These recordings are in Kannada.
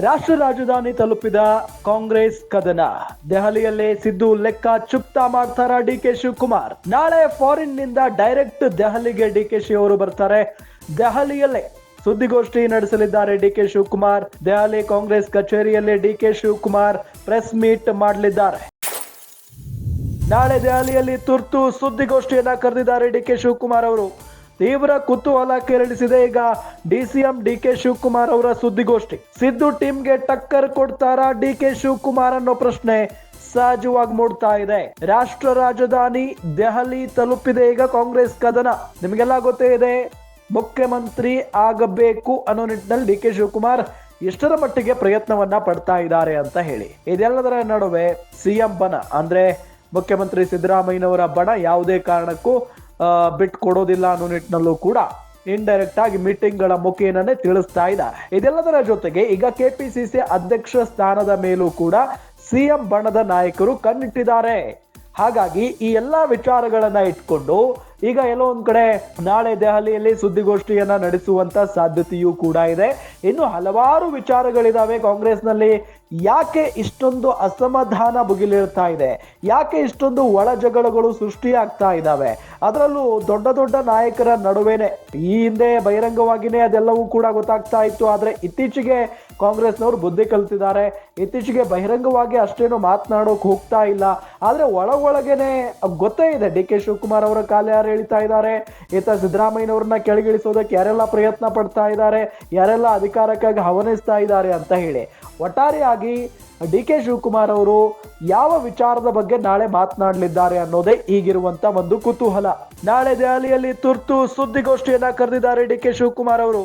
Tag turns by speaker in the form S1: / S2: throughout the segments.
S1: ರಾಷ್ಟ್ರ ರಾಜಧಾನಿ ತಲುಪಿದ ಕಾಂಗ್ರೆಸ್ ಕದನ. ದೆಹಲಿಯಲ್ಲಿ ಸಿದ್ದು ಲೆಕ್ಕ ಚುಪ್ತಾ ಮಾಡ್ತಾರ ಡಿ ಕೆ ಶಿವಕುಮಾರ್. ನಾಳೆ ಫಾರಿನ್ನಿಂದ ಡೈರೆಕ್ಟ್ ದೆಹಲಿಗೆ ಡಿ ಕೆ ಶಿ ಅವರು ಬರ್ತಾರೆ. ದೆಹಲಿಯಲ್ಲೇ ಸುದ್ದಿಗೋಷ್ಠಿ ನಡೆಸಲಿದ್ದಾರೆ ಡಿ ಕೆ ಶಿವಕುಮಾರ್. ದೆಹಲಿ ಕಾಂಗ್ರೆಸ್ ಕಚೇರಿಯಲ್ಲಿ D K Shivakumar press meet ಮಾಡಲಿದ್ದಾರೆ. ನಾಳೆ ದೆಹಲಿಯಲ್ಲಿ ತುರ್ತು ಸುದ್ದಿಗೋಷ್ಠಿಯನ್ನ ಕರೆದಿದ್ದಾರೆ ಡಿ ಕೆ ಶಿವಕುಮಾರ್ ಅವರು. ತೀವ್ರ ಕುತೂಹಲ ಕೆರಳಿಸಿದೆ. ಈಗ ಡಿಸಿಎಂ ಡಿ ಕೆ ಶಿವಕುಮಾರ್ ಅವರ ಸುದ್ದಿಗೋಷ್ಠಿ. ಸಿದ್ದು ಟೀಮ್ಗೆ ಟಕ್ಕರ್ ಕೊಡ್ತಾರಾ ಡಿ ಕೆ ಶಿವಕುಮಾರ್ ಅನ್ನೋ ಪ್ರಶ್ನೆ ಸಹಜವಾಗಿ ಮೂಡ್ತಾ ಇದೆ. ರಾಷ್ಟ್ರ ರಾಜಧಾನಿ ದೆಹಲಿ ತಲುಪಿದೆ ಈಗ ಕಾಂಗ್ರೆಸ್ ಕದನ. ನಿಮಗೆಲ್ಲ ಗೊತ್ತೇ ಇದೆ, ಮುಖ್ಯಮಂತ್ರಿ ಆಗಬೇಕು ಅನ್ನೋ ನಿಟ್ಟಿನಲ್ಲಿ ಡಿ ಕೆ ಶಿವಕುಮಾರ್ ಎಷ್ಟರ ಮಟ್ಟಿಗೆ ಪ್ರಯತ್ನವನ್ನ ಪಡ್ತಾ ಇದ್ದಾರೆ ಅಂತ ಹೇಳಿ. ಇದೆಲ್ಲದರ ನಡುವೆ ಸಿಎಂ ಬನ, ಅಂದ್ರೆ ಮುಖ್ಯಮಂತ್ರಿ ಸಿದ್ದರಾಮಯ್ಯನವರ ಬಣ ಯಾವುದೇ ಕಾರಣಕ್ಕೂ ಬಿಟ್ಟು ಕೊಡೋದಿಲ್ಲ ಅನ್ನೋ ನಿಟ್ಟಿನಲ್ಲೂ ಕೂಡ ಇಂಡೈರೆಕ್ಟ್ ಆಗಿ ಮೀಟಿಂಗ್ಗಳ ಮುಖೇನನೇ ತಿಳಿಸ್ತಾ ಇದ್ದಾರೆ. ಇದೆಲ್ಲದರ ಜೊತೆಗೆ ಈಗ ಕೆಪಿಸಿಸಿ ಅಧ್ಯಕ್ಷ ಸ್ಥಾನದ ಮೇಲೂ ಕೂಡ ಸಿಎಂ ಬಣದ ನಾಯಕರು ಕಣ್ಣಿಟ್ಟಿದ್ದಾರೆ. ಹಾಗಾಗಿ ಈ ಎಲ್ಲಾ ವಿಚಾರಗಳನ್ನ ಇಟ್ಕೊಂಡು ಈಗ ಎಲ್ಲೋ ಒಂದ್ ಕಡೆ ನಾಳೆ ದೆಹಲಿಯಲ್ಲಿ ಸುದ್ದಿಗೋಷ್ಠಿಯನ್ನ ನಡೆಸುವಂತ ಸಾಧ್ಯತೆಯೂ ಕೂಡ ಇದೆ. ಇನ್ನು ಹಲವಾರು ವಿಚಾರಗಳಿದಾವೆ ಕಾಂಗ್ರೆಸ್ನಲ್ಲಿ. ಯಾಕೆ ಇಷ್ಟೊಂದು ಅಸಮಾಧಾನ ಭುಗಿಲಿರ್ತಾ ಇದೆ? ಯಾಕೆ ಇಷ್ಟೊಂದು ಒಳ ಜಗಳಗಳು ಸೃಷ್ಟಿಯಾಗ್ತಾ ಇದ್ದಾವೆ ಅದರಲ್ಲೂ ದೊಡ್ಡ ದೊಡ್ಡ ನಾಯಕರ ನಡುವೆನೆ ಈ ಹಿಂದೆ ಬಹಿರಂಗವಾಗಿನೇ ಅದೆಲ್ಲವೂ ಕೂಡ ಗೊತ್ತಾಗ್ತಾ ಇತ್ತು. ಆದರೆ ಇತ್ತೀಚೆಗೆ ಕಾಂಗ್ರೆಸ್ನವರು ಬುದ್ಧಿ ಕಲ್ತಿದ್ದಾರೆ. ಇತ್ತೀಚೆಗೆ ಬಹಿರಂಗವಾಗಿ ಅಷ್ಟೇನು ಮಾತನಾಡೋಕೆ ಹೋಗ್ತಾ ಇಲ್ಲ. ಆದರೆ ಒಳ ಒಳಗೇನೆ ಗೊತ್ತೇ ಇದೆ. ಡಿ ಕೆ ಶಿವಕುಮಾರ್ ಅವರ ಕಾಲ ಯಾರು ಹೇಳ್ತಾ ಇದ್ದಾರೆ. ಈತ ಸಿದ್ದರಾಮಯ್ಯನವ್ರನ್ನ ಕೆಳಗಿಳಿಸೋದಕ್ಕೆ ಯಾರೆಲ್ಲ ಪ್ರಯತ್ನ ಪಡ್ತಾ ಇದ್ದಾರೆ? ಯಾರೆಲ್ಲ ಅಧಿಕಾರಕ್ಕಾಗಿ ಹವನಿಸ್ತಾ ಇದ್ದಾರೆ ಅಂತ ಹೇಳಿ. ಒಟ್ಟಾರೆಯಾಗಿ ಡಿ ಕೆ ಶಿವಕುಮಾರ್ ಅವರು ಯಾವ ವಿಚಾರದ ಬಗ್ಗೆ ನಾಳೆ ಮಾತನಾಡಲಿದ್ದಾರೆ ಅನ್ನೋದೇ ಈಗಿರುವಂತ ಒಂದು ಕುತೂಹಲ. ನಾಳೆ ದೆಹಲಿಯಲ್ಲಿ ತುರ್ತು ಸುದ್ದಿಗೋಷ್ಠಿಯನ್ನ ಕರೆದಿದ್ದಾರೆ ಡಿ ಕೆ ಶಿವಕುಮಾರ್ ಅವರು.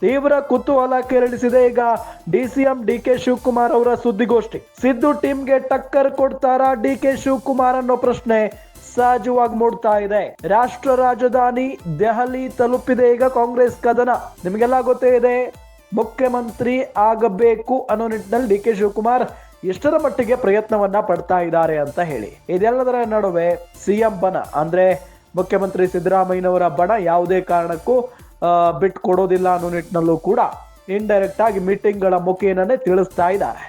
S1: ತೀವ್ರ ಕುತೂಹಲ ಕೆರಳಿಸಿದೆ ಈಗ D C M D K Shivakumar ಅವರ ಸುದ್ದಿಗೋಷ್ಠಿ. ಸಿದ್ದು ಟೀಮ್ಗೆ ಟಕ್ಕರ್ ಕೊಡ್ತಾರಾ ಡಿ ಕೆ ಶಿವಕುಮಾರ್ ಅನ್ನೋ ಪ್ರಶ್ನೆ ಸಹಜವಾಗಿ ಮೂಡ್ತಾ ಇದೆ. ರಾಷ್ಟ್ರ ರಾಜಧಾನಿ ದೆಹಲಿ ತಲುಪಿದೆ ಈಗ ಕಾಂಗ್ರೆಸ್ ಕದನ. ನಿಮಗೆಲ್ಲ ಗೊತ್ತೇ ಇದೆ? ಮುಖ್ಯಮಂತ್ರಿ ಆಗಬೇಕು ಅನ್ನೋ ನಿಟ್ಟಿನಲ್ಲಿ ಡಿ ಕೆ ಶಿವಕುಮಾರ್ ಎಷ್ಟರ ಮಟ್ಟಿಗೆ ಪ್ರಯತ್ನವನ್ನ ಪಡ್ತಾ ಇದ್ದಾರೆ ಅಂತ ಹೇಳಿ. ಇದೆಲ್ಲದರ ನಡುವೆ ಸಿಎಂ ಬನ ಅಂದ್ರೆ ಮುಖ್ಯಮಂತ್ರಿ ಸಿದ್ದರಾಮಯ್ಯನವರ ಬಣ ಯಾವುದೇ ಕಾರಣಕ್ಕೂ ಬಿಟ್ಟು ಕೊಡೋದಿಲ್ಲ ಅನ್ನೋ ನಿಟ್ಟಿನಲ್ಲೂ ಕೂಡ ಇಂಡೈರೆಕ್ಟ್ ಆಗಿ ಮೀಟಿಂಗ್ಗಳ ಮುಖೇನನೇ ತಿಳಿಸ್ತಾ ಇದ್ದಾರೆ.